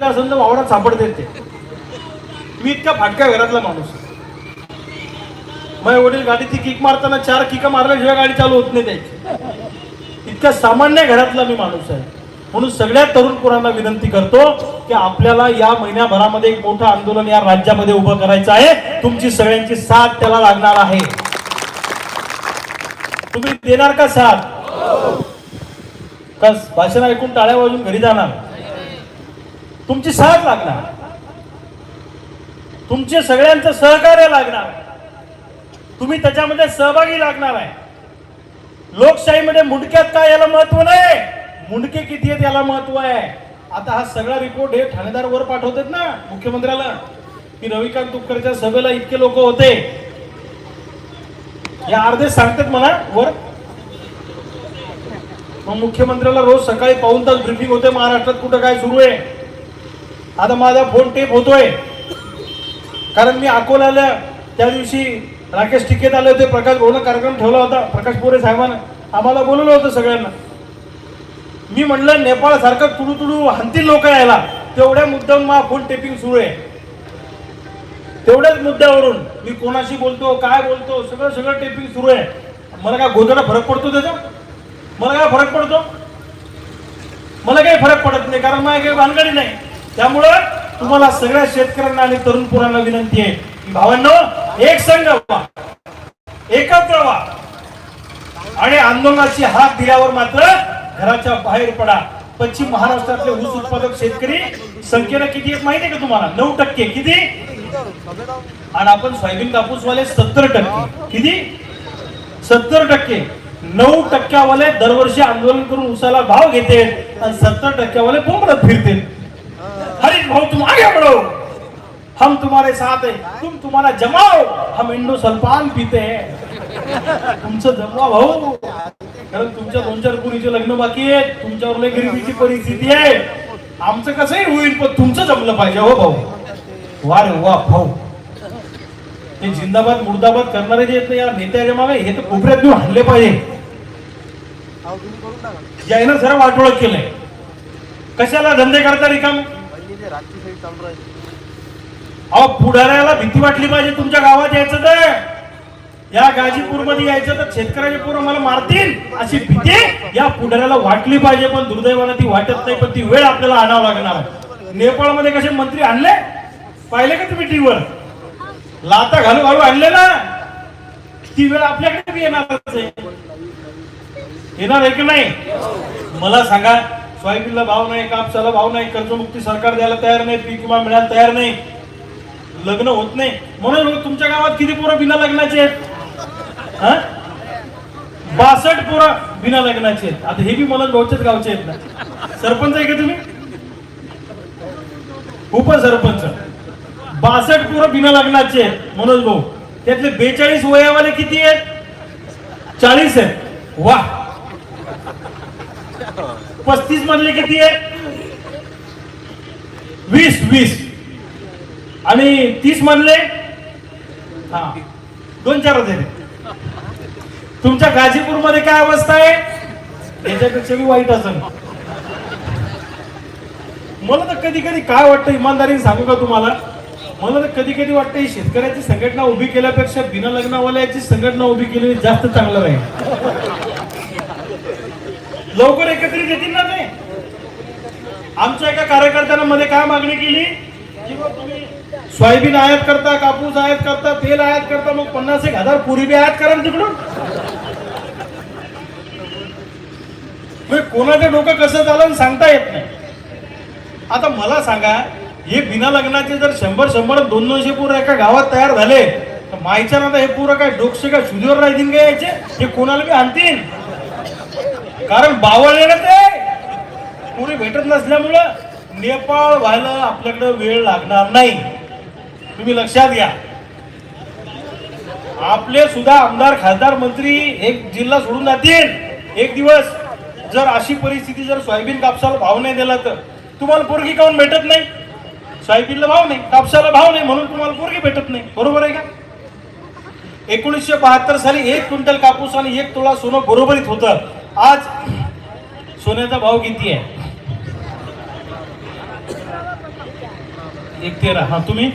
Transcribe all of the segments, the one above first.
असेल तर वावरात सापडते ते. मी इतका फाटक्या घरातला माणूस. माझ्या वडील गाडीची किक मारताना चार किका मारल्याशिवाय गाडी चालू होत नाही त्याची. इतका सामान्य घरातला मी माणूस आहे. म्हणून सगळ्या तरुण पोरांना विनंती करतो की आपल्याला या महिन्याभरामध्ये एक मोठं आंदोलन या राज्यामध्ये उभं करायचं आहे. तुमची सगळ्यांची साथ त्याला लागणार आहे. तुम्ही देणार का साथ? कस भाषण ऐकून टाळ्या वाजून घरी जाणार? तुमची साथ लागणार. तुमचे सगळ्यांचं सहकार्य लागणार. तुम्ही त्याच्यामध्ये सहभागी लागणार आहे. लोकशाहीमध्ये मुंडक्यात काय याला महत्त्व नाही मुंडके किती आहेत याला महत्त्व आहे? आता हा सगळा रिपोर्ट हे ठाणेदार वर पाठवतात ना मुख्यमंत्र्याला की रविकांत तुपकरच्या सभेला इतके लोक होते. या अर्धे सांगतात मला वर. मग मुख्यमंत्र्याला रोज सकाळी पाऊन तास ब्रिफिंग होते महाराष्ट्रात कुठं काय सुरू आहे? आता माझा फोन टेप होतोय. कारण मी अकोल्याला त्या दिवशी राकेश टिकेत आले होते. प्रकाश भाऊनं कार्यक्रम ठेवला होता. प्रकाश पोरे साहेबानं आम्हाला बोलवलं होतं सगळ्यांना. मी म्हणलं नेपाळ सारखं तुडू तुडू हंतील लोक यायला. तेवढ्या मुद्द्यावर मा फोन टेपिंग सुरू आहे. तेवढ्याच मुद्द्यावरून मी कोणाशी बोलतो काय बोलतो सगळं सगळं टेपिंग सुरू आहे. मला काय गोदडा फरक पडतो त्याचा? मला काय फरक पडतो? मला काही फरक पडत नाही कारण माझ्या काही भानगडी नाही. त्यामुळं तुम्हाला सगळ्या शेतकऱ्यांना आणि तरुण पोरांना विनंती आहे की भावांनो एक संघ व्हा एकत्र व्हा. आणि आंदोलनाची हात दिल्यावर मात्र घराच्या बाहेर पडा. पश्चिम महाराष्ट्रातले ऊस उत्पादक शेतकरी संख्येनं किती आहेत माहिती आहे का तुम्हाला? नऊ टक्के. किती? आणि आपण सोयाबीन कापूसवाले सत्तर टक्के. किती? सत्तर टक्के. नऊ टक्क्यावाले दरवर्षी आंदोलन करून उसाला भाव घेते आणि सत्तर टक्क्यावाले बोंबडत फिरते. भाऊ तुम आगे बढ़ो हम तुम्हारे साथ है। तुम तुम्हारा जमाओ। हम इंडो सल्फान पीते हैं। तुमचं जमवा भाऊ कारण तुमच्या दोन चार पुरीचे लग्न बाकी आहेत तुमच्यावर लय गरिबीची परिस्थिती आहे आमचं कसंही होईल पण तुमचं जमलं पाहिजे। हो भाऊ वा रे वा भाऊ ते जिंदाबाद मुर्दाबाद करणारे जे आहेत ना या नेत्याच्या मागे हे तर कोपऱ्यात घेऊन हल्ले पाहिजे. यायनं जरा वाटोळ केलंय. कशाला धंदे करता रिकाम? अहो पुढाऱ्याला भीती वाटली पाहिजे तुमच्या गावात यायचं तर. या गाजीपूरमध्ये यायचं तर शेतकऱ्याचे पोरं मला मारतील अशी भीती या पुढाऱ्याला वाटली पाहिजे पण दुर्दैवानं ती वाटत नाही पण ती वेळ आपल्याला आणावं लागणार नेपाळमध्ये कसे मंत्री आणले? पाहिले का तुम्ही टीव्हीवर? लाता घालू घालू आणले ना. ती वेळ आपल्याकडे येणार येणारच आहे येणार आहे की नाही? मला सांगा सोयाबीनला भाव नाही कापसाला भाव नाही कर्जमुक्ती सरकार द्यायला तयार नाही पीक विमा मिळायला तयार नाही. लग्न होत नाही. म्हणून तुमच्या गावात किती पोरं बिना लग्नाचे आहेत? हा? बासष्ट पोरं बिना लग्नाचे आहेत. आता हे बी मला गावच्याच गावचे आहेत ना. सरपंच आहे का तुम्ही? उपसरपंच. बासष्ट पोरं बिना लग्नाचे आहेत मनोज भाऊ. त्यातले बेचाळीस वयावाले किती आहेत? चाळीस आहेत. वा पस्तीस मधले किती आहे वीस वीस. आणि तीस मधले? हा. दोन चार होते. तुमच्या गाजीपूरमध्ये काय अवस्था आहे? याच्यापेक्षा मी वाईट असेल मला तर कधी कधी काय वाटतं इमानदारीने सांगू का तुम्हाला? मला तर कधी कधी वाटतं ही शेतकऱ्याची संघटना उभी केल्यापेक्षा बिना लग्नावाल्याची संघटना उभी केली जास्त चांगलं राहील. लवकर एकत्रित येतील ना ते? आमच्या एका कार्यकर्त्यांना मध्ये काय मागणी केली? तुम्ही सोयाबीन आयात करता कापूस आयात करता तेल आयात करता मग पन्नास एक हजार पुरी बी आयात करा तिकडून. म्हणजे कोणाचं डोकं कसं झालं सांगता येत नाही. आता मला सांगा हे बिना लग्नाचे जर शंभर शंभर दोन दोनशे पूर एका गावात तयार झाले तर माहिती ना हे पुरं काय डोकशे काय शुद्धीवर राहतील का यायचे? हे कोणाला बी आणतील? कारण बावळले ना ते. पुरी भेटत नसल्यामुळं नेपाळ व्हायला आपल्याकडे वेळ लागणार नाही. तुम्ही लक्षात घ्या. आपले सुद्धा आमदार खासदार मंत्री एक जिल्हा सोडून जातील. एक दिवस. जर अशी परिस्थिती जर सोयाबीन कापसाला भाव नाही दिला तर. तुम्हाला पोरगी काऊन भेटत नाही? सोयाबीनला भाव नाही कापसाला भाव नाही म्हणून तुम्हाला पोरगी भेटत नाही. बरोबर आहे का? एकोणीसशे बहात्तर साली एक क्विंटल कापूस आणि एक तोळा सोनं बरोबरीत होतं. आज सोन्याचा भाव किती आहे? एक तेरा. हा तुम्ही?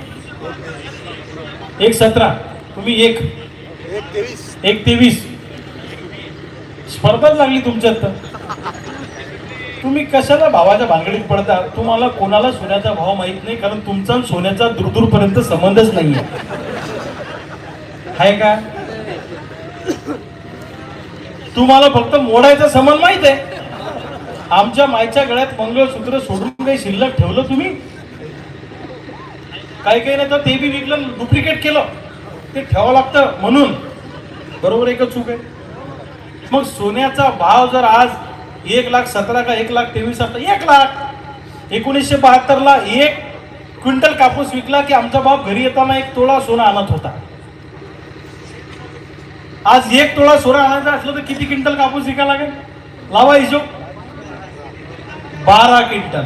एक सतरा. तुम्ही एक? एक तेवीस. स्पर्धाच लागली तुमच्यात तर. तुम्ही कशाला भावाच्या भानगडीत पडता? तुम्हाला कोणाला सोन्याचा भाव माहीत नाही कारण तुमचा सोन्याचा दूरदूर पर्यंत संबंधच नाहीये. आहे का? तुम्हाला फक्त मोडायचा समान माहीत आहे. आमच्या मायच्या गळ्यात मंगळसूत्र सोडून काही शिल्लक ठेवलं तुम्ही? काही काही नाही तर ते बी विकलं डुप्लिकेट केलं. ते ठेवावं लागतं म्हणून. बरोबर एकच चूक आहे. मग सोन्याचा भाव जर आज एक लाख सतरा का एक लाख तेवीस असता एक लाख एकोणीसशे बहात्तरला एक क्विंटल कापूस विकला की आमचा बाप घरी येताना एक तोळा सोना आणत होता. आज एक तोळा सोरा आणायचा असलं तर किती क्विंटल कापूस विकायला लागेल? लावा हिशोब. बारा क्विंटल.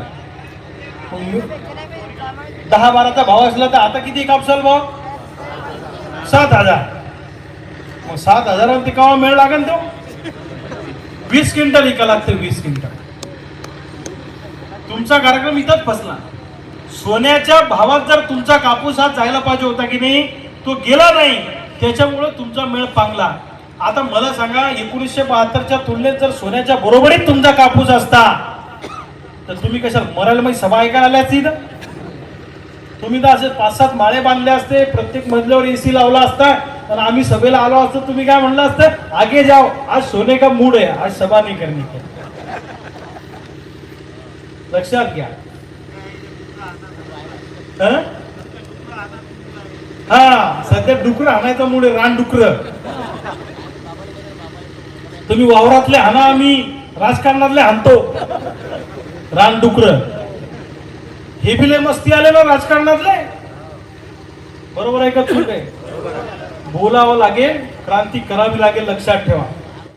दहा बाराचा भाव असला तर आता किती कापसाल भाव? सात हजार. मग सात हजाराला ते कवा मेळ लागेल तो? वीस क्विंटल विका लागते वीस क्विंटल. तुमचा कार्यक्रम इथंच फसला सोन्याच्या भावात जर तुमचा कापूस हा जायला पाहिजे होता की नाही तो गेला नाही. त्याच्यामुळं तुमचा मेळ पांगला. आता मला सांगा एकोणीसशे बहात्तरच्या तुलनेत जर सोन्याच्या बरोबरीत तुमचा कापूस असता तर तुम्ही कशाला मरायला मग सभा ऐकायला आल्या असती तुम्ही तर असे पाच सात माळे बांधले असते प्रत्येक मजल्यावर एसी लावला असता आणि आम्ही सभेला आलो असतो तुम्ही काय म्हणलं असतं? आगे जाओ आज सोने का मूड आहे आज सभा नाही करणे. लक्षात घ्या. हा सध्या डुकर आणायचा मुळे रान डुकर. तुम्ही वावरातले हाना आम्ही राजकारणातले हाणतो रान डुकर. हे बी लय मस्ती आले ना राजकारणातले? बरोबर आहे का चूक आहे? बोलावं लागेल क्रांती करावी लागेल लक्षात ठेवा.